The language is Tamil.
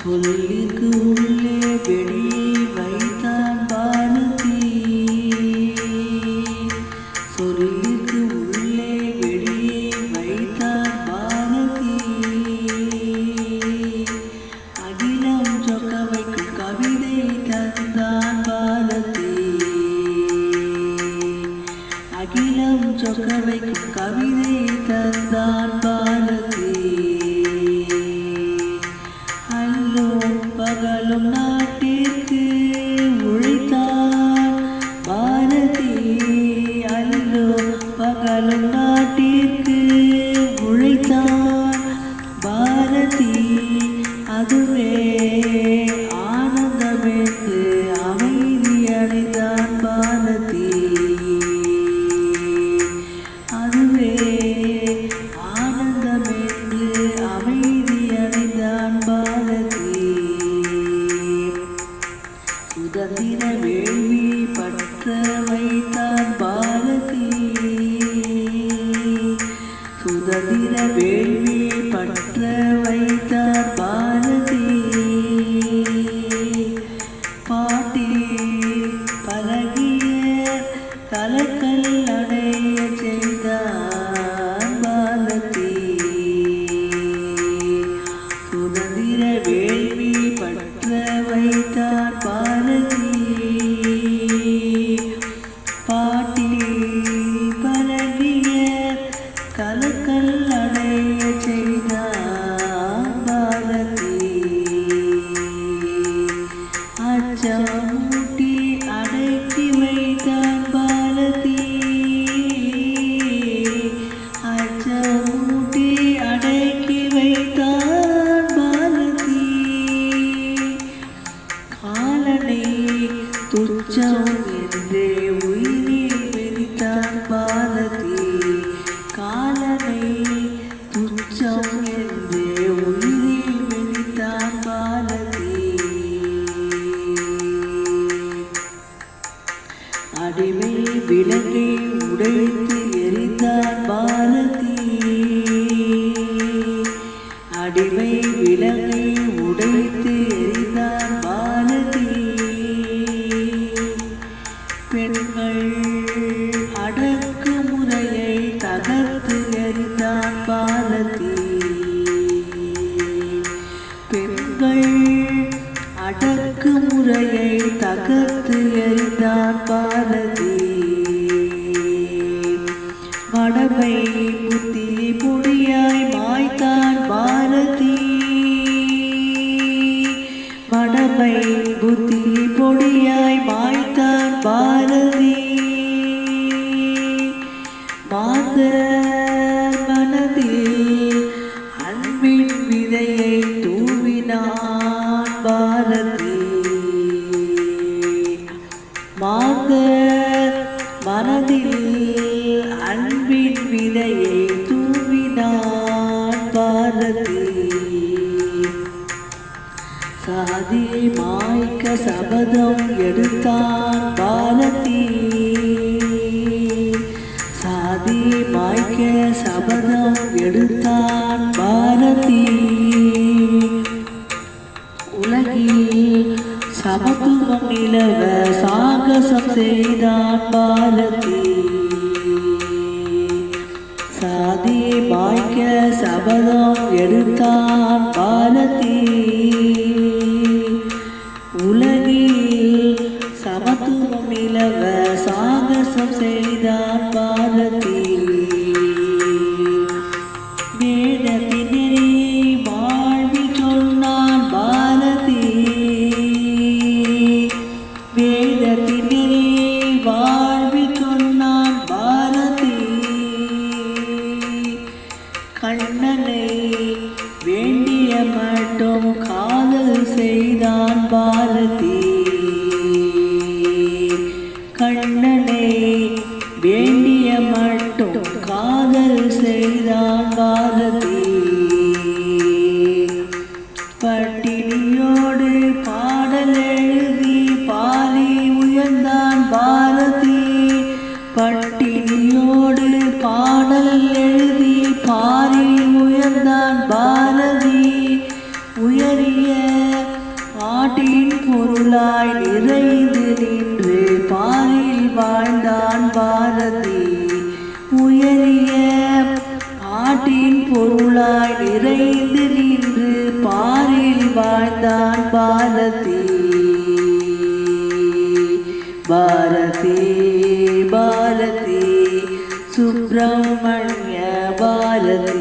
சொல்லிற்கு உள்ளே வெளியே வைத்தான் பானுதி சொல்லிற்கு உள்ளே வெளியே வைத்தான் பானுதி அகிலம் சொக்க வைக்கும் கவிதை தந்தான் பாரதி அகிலம் சொக்க வைக்கும் கவிதை தந்தான் know. சுதந்திர வேள்வி பற்ற வைத்தான் பாரதி. சுதந்திர வேள்வி பற்ற வை என்றே உயிரில் வெறித்தான் பாரதி காலனை துச்சம் என்றே உயிரில் வெறித்தான் பாரதி அடிமை விலங்கை உடைத்து எரிந்தான் பாரதி அடிமை அடக்கு முறையை தகர்த்து எறிந்தான் பாரதி மடமை புத்தி பொடியாய் மாய்த்தான் பாரதி மடமை புத்தி பொடியாய் மாய்த்தான் பாரதி மாந்தர் மாந்தர் மனதில் அன்பின் விதையை தூவினான் பாரதி. சாதி மாய்க்க சபதம் எடுத்தான் பாரதி. சாதி மாய்க்க சபதம் எடுத்தான் பாரதி. உலகில் சமத்துவம் நிலவ செய்தான் பாரதி சாதி பாய்க்க சபதம் எடுத்தான் பாரதி கண்ணனை வேண்டிய மட்டும் காதல் செய்தான் பாரதி பட்டினியோடு வாழ்ந்தான் பாரதி. பாரதி பாரதி சுப்பிரமணிய பாரதி.